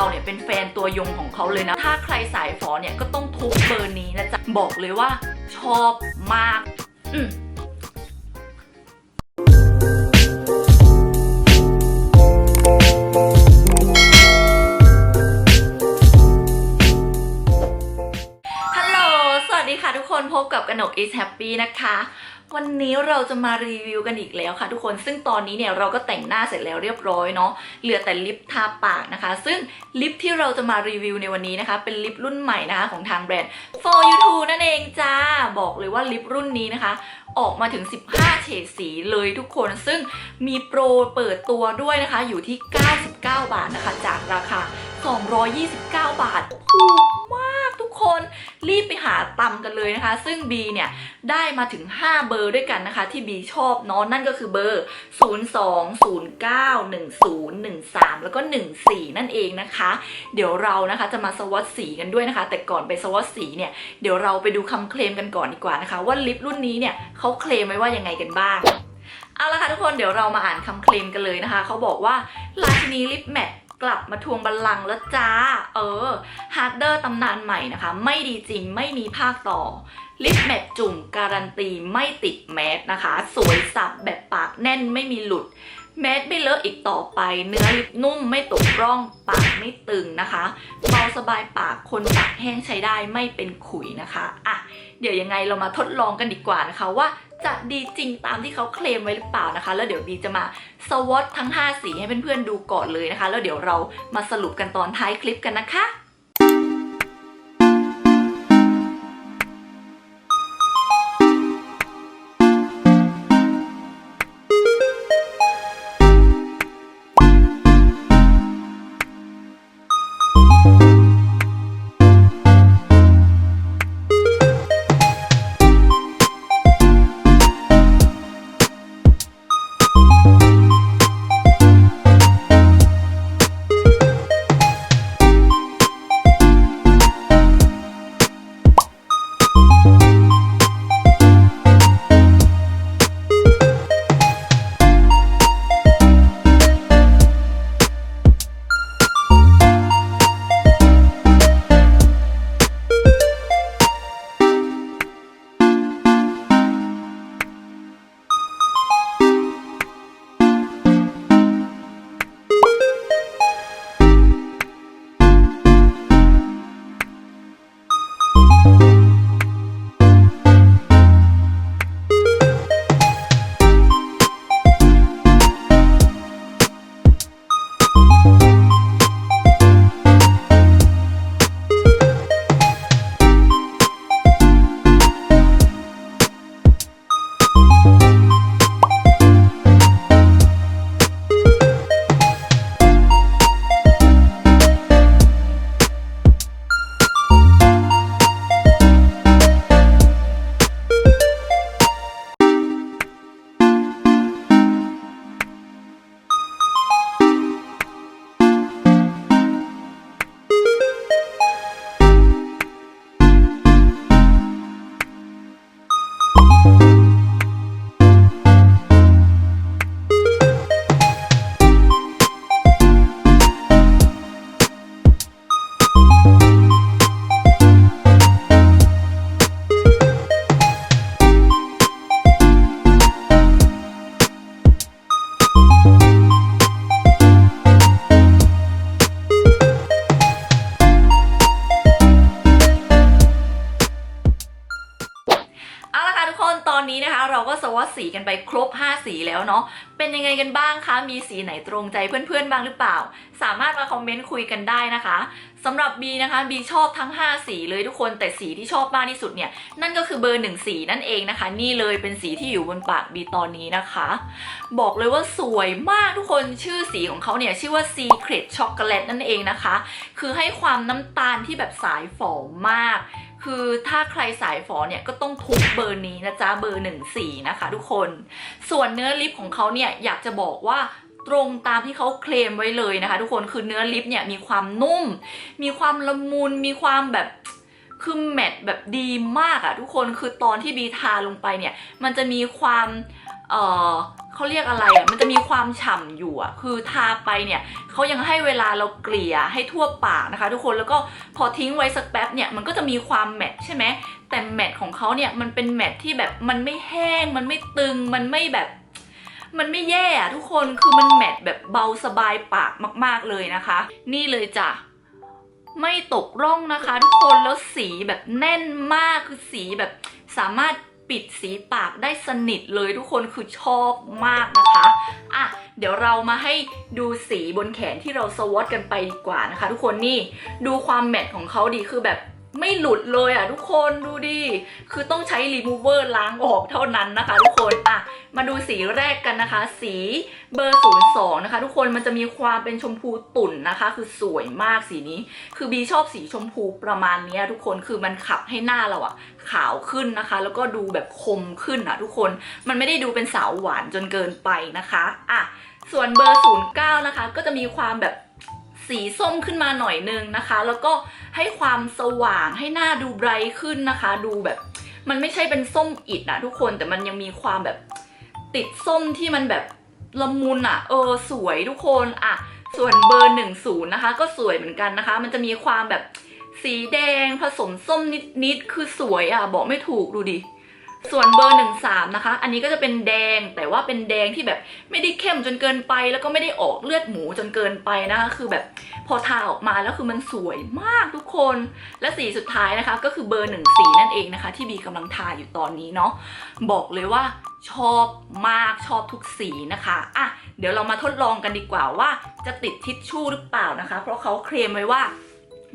เราเนี่ยเป็นแฟนตัวยงของเขาเลยนะ ถ้าใครสายฝอเนี่ยก็ต้องทุกเบอร์นี้นะจ๊ะ บอกเลยว่าชอบมาก อืมฮัลโหลสวัสดีค่ะทุกคนพบกับกนก is happy นะคะ วันนี้เราจะมารีวิวกันอีกแล้วค่ะทุกคนซึ่งตอนนี้เนี่ยเราก็แต่งหน้าเสร็จแล้วเรียบร้อยเนาะเหลือแต่ลิปทาปากนะคะ ซึ่งลิปที่เราจะมารีวิวในวันนี้นะคะ เป็นลิปรุ่นใหม่นะคะของทางแบรนด์ for you too นั่นเองจ้า บอกเลยว่าลิปรุ่นนี้นะคะ ออกมาถึง 15 เฉดสีเลยทุกคนซึ่งมีโปรเปิดตัวด้วยนะคะ อยู่ที่ 99 บาทนะคะ จากราคา 229 บาทถูกมากทุกคน รีบไปหาตำกันเลยนะคะ ซึ่ง B เนี่ยได้มาถึง 5 เบอร์ด้วยกันนะคะ ที่ B ชอบเนาะนั่นก็คือเบอร์ 02 09 10 13 แล้วก็ 14 นั่นเองนะคะ เดี๋ยวเรานะคะจะมาสวอตสีกันด้วยนะคะ แต่ก่อนไปสวอตสีเนี่ยเดี๋ยวเราไปดูคำเคลมกันก่อนดีกว่านะคะ ว่าลิปรุ่นนี้เนี่ยเขาเคลมไว้ว่ายังไงกันบ้างเอาละค่ะทุกคนเดี๋ยวเรามาอ่านคำเคลมกันเลยนะคะ เขาบอกว่าราชินีลิปแมท กลับมาทวงบัลลังก์แล้วจ้า เออฮาร์ดเดอร์ตำนานใหม่นะคะ ไม่ดีจริงไม่มีภาคต่อลิปแมทจุ่มการันตีไม่ติดแมสนะคะ สวยสับแบบปากแน่นไม่มีหลุด แมสไม่เลอะอีกต่อไป เนื้อลิปนุ่มไม่ตกร่องปากไม่ตึงนะคะเบาสบายปากคนปากแห้งใช้ได้ไม่เป็นขุยนะคะอะเดี๋ยวยังไงเรามาทดลองกันดีกว่านะคะว่า จะดีจริงตามที่เขาเคลมไว้หรือเปล่านะคะ แล้วเดี๋ยวบีจะมาสวอตทั้ง 5 สีให้เพื่อนๆดูก่อนเลยนะคะ แล้วเดี๋ยวเรามาสรุปกันตอนท้ายคลิปกันนะคะ ว่าสีกันไปครบ 5 สีแล้วเนาะ เป็นยังไงกันบ้างคะ มีสีไหนตรงใจเพื่อนๆบ้างหรือเปล่า สามารถมาคอมเมนต์คุยกันได้นะคะสำหรับบีนะคะบีชอบทั้ง 5 สีเลยทุกคนแต่สีที่ชอบมากที่สุดเนี่ยนั่นก็คือเบอร์หนึ่งสีนั่นเองนะคะ นี่เลยเป็นสีที่อยู่บนปากบีตอนนี้นะคะ บอกเลยว่าสวยมากทุกคนชื่อสีของเขาเนี่ยชื่อว่า Secret Chocolate นั่นเองนะคะ คือให้ความน้ำตาลที่แบบสายฝอมากคือถ้าใครสายฝอเนี่ยก็ต้องทุบเบอร์นี้นะจ๊ะเบอร์หนึ่งสีนะคะทุกคน ส่วนเนื้อลิปของเขาเนี่ยอยากจะบอกว่า ตรงตามที่เขาเคลมไว้เลยนะคะ ทุกคนคือเนื้อลิปเนี่ยมีความนุ่ม มีความละมุนมีความแบบคือแมทแบบดีมากอะทุกคนคือตอนที่บีทาลงไปเนี่ย มันจะมีความ เออเขาเรียกอะไรอะมันจะมีความฉ่ำอยู่อะคือทาไปเนี่ยเขายังให้เวลาเราเกลี่ยให้ทั่วปากนะคะ ทุกคนแล้วก็พอทิ้งไว้สักแป๊บเนี่ยมันก็จะมีความแมทใช่ไหมแต่แมทของเขาเนี่ยมันเป็นแมทที่แบบมันไม่แห้ง มันไม่ตึงมันไม่แบบ มันไม่แย่อะทุกคนคือมันแมทแบบเบาสบายปากมาก ๆเลยนะคะ นี่เลยจ้ะไม่ตกร่องนะคะ ทุกคนแล้วสีแบบแน่นมากคือสีแบบสามารถปิดสีปากได้สนิทเลยทุกคนคือชอบมากนะคะอะเดี๋ยวเรามาให้ดูสีบนแขนที่เราสวอตกันไปดีกว่านะคะ ทุกคนนี่ดูความแมทของเขาดีคือแบบ ไม่หลุดเลยอะทุกคนดูดิ คือต้องใช้รีมูเวอร์ล้างออกเท่านั้นนะคะ ทุกคนอะมาดูสีแรกกันนะคะ สีเบอร์02นะคะ ทุกคนมันจะมีความเป็นชมพูตุ่นนะคะ คือสวยมากสีนี้ คือบีชอบสีชมพูประมาณนี้ทุกคนคือมันขับให้หน้าเราอะขาวขึ้นนะคะ แล้วก็ดูแบบคมขึ้นอะทุกคนมันไม่ได้ดูเป็นสาวหวานจนเกินไปนะคะอะส่วนเบอร์ 09 นะคะ ก็จะมีความแบบ สีส้มขึ้นมาหน่อยนึงนะคะ แล้วก็ให้ความสว่างให้หน้าดูไบรท์ขึ้นนะคะ ดูแบบ มันไม่ใช่เป็นส้มอิดอะทุกคนแต่มันยังมีความแบบติดส้มที่มันแบบละมุนอะเออสวยทุกคนอะส่วนเบอร์หนึ่งศูนย์นะคะ ก็สวยเหมือนกันนะคะ มันจะมีความแบบสีแดงผสมส้มนิดๆคือสวยอะบอกไม่ถูกดูดิ ส่วนเบอร์หนึ่งสามนะคะ อันนี้ก็จะเป็นแดงแต่ว่าเป็นแดงที่แบบไม่ได้เข้มจนเกินไป แล้วก็ไม่ได้ออกเลือดหมูจนเกินไปนะคะ คือแบบพอทาออกมาแล้วคือมันสวยมากทุกคน และสีสุดท้ายนะคะ ก็คือเบอร์หนึ่งสีนั่นเองนะคะ ที่บีกำลังทาอยู่ตอนนี้เนาะบอกเลยว่าชอบมากชอบทุกสีนะคะอะเดี๋ยวเรามาทดลองกันดีกว่าว่าจะติดทิชชู่หรือเปล่านะคะ เพราะเขาเคลมไว้ว่า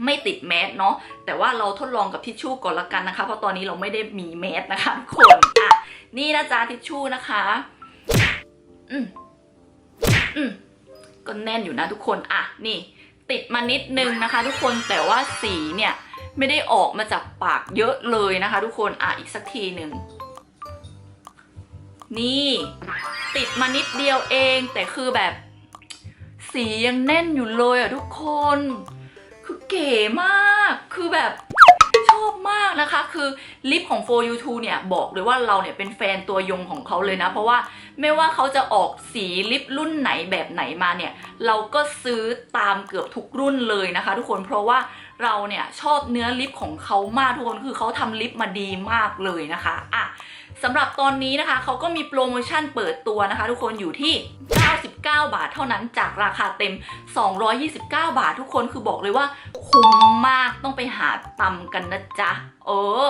ไม่ติดแมสเนาะแต่ว่าเราทดลองกับทิชชู่ก่อนละกันนะคะ เพราะตอนนี้เราไม่ได้มีแมสนะคะทุกคนอะนี่นะจ๊ะทิชชู่นะคะ อืมอืมก็แน่นอยู่นะทุกคนอะนี่ ติดมานิดนึงนะคะ ทุกคนแต่ว่าสีเนี่ยไม่ได้ออกมาจากปากเยอะเลยนะคะ ทุกคนอะอีกสักทีหนึ่งนี่ ติดมานิดเดียวเองแต่คือแบบ สียังแน่นอยู่เลยอะทุกคน เก๋มาก คือแบบชอบมากนะคะ คือลิปของ for you 2เนี่ย บอกเลยว่าเราเนี่ยเป็นแฟนตัวยงของเขาเลยนะ เพราะว่าไม่ว่าเขาจะออกสีลิปรุ่นไหนแบบไหนมาเนี่ย เราก็ซื้อตามเกือบทุกรุ่นเลยนะคะ ทุกคนเพราะว่าเราเนี่ยชอบเนื้อลิปของเขามากทุกคนคือเขาทำลิปมาดีมากเลยนะคะอะสำหรับตอนนี้นะคะเขาก็มีโปรโมชั่นเปิดตัวนะคะ ทุกคนอยู่ที่ 99 บาทเท่านั้นจากราคาเต็ม 229 บาททุกคนคือบอกเลยว่า คุ้มมากต้องไปหาตำกันนะจ๊ะเออ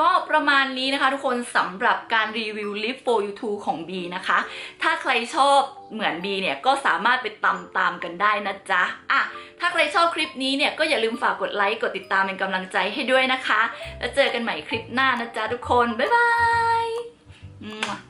ก็ประมาณนี้นะคะทุกคนสำหรับการรีวิว Live for You 2ของ B นะคะ ถ้าใครชอบเหมือน B เนี่ย ก็สามารถไปตำตามกันได้นะจ๊ะ อะ ถ้าใครชอบคลิปนี้เนี่ย ก็อย่าลืมฝากกดไลค์ กดติดตามเป็นกำลังใจให้ด้วยนะคะ แล้วเจอกันใหม่คลิปหน้านะจ๊ะทุกคน บ๊ายบาย